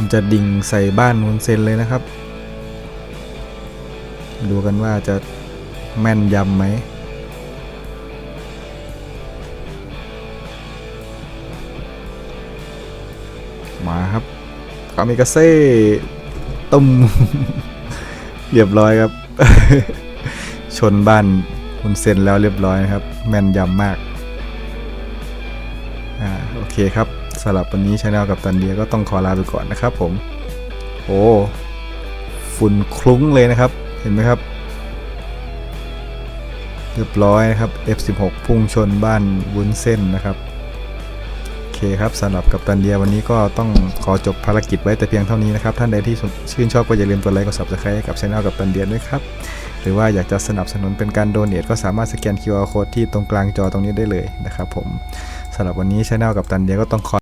ผมจะดิ่งใส่บ้านฮุนเซนเลยนะครับ ดูกันว่าจะแม่นยำไหมมาครับคามิกาเซ่ตุ้มเรียบร้อยครับ ชนบ้านคุณเซนแล้วเรียบร้อยนะครับ แม่นยำมาก อ่า โอเคครับ สำหรับวันนี้ชาแนลกับตันเดียก็ต้องขอลาไปก่อนนะครับผม โอ้ฝุ่นคลุ้งเลยนะครับ เห็นไหมครับ เรียบร้อยนะครับ F16 พุ่งชนบ้านวุ้นเส้นนะครับโอเคครับสำหรับกับตันเดียวันนี้ก็ต้องขอจบภารกิจไว้แต่เพียงเท่านี้นะครับ ท่านใดที่ชื่นชอบก็อย่าลืมกดไลค์กด subscribe ให้กับช anel กับตันเดียด้วยครับ หรือว่าอยากจะสนับสนุนเป็นการโดเน a ก็สามารถสแกน QR code ที่ตรงกลางจอตรงนี้ได้เลยนะครับผมสำหรับวันนี้ช anel กับตันเดียก็ต้องขอ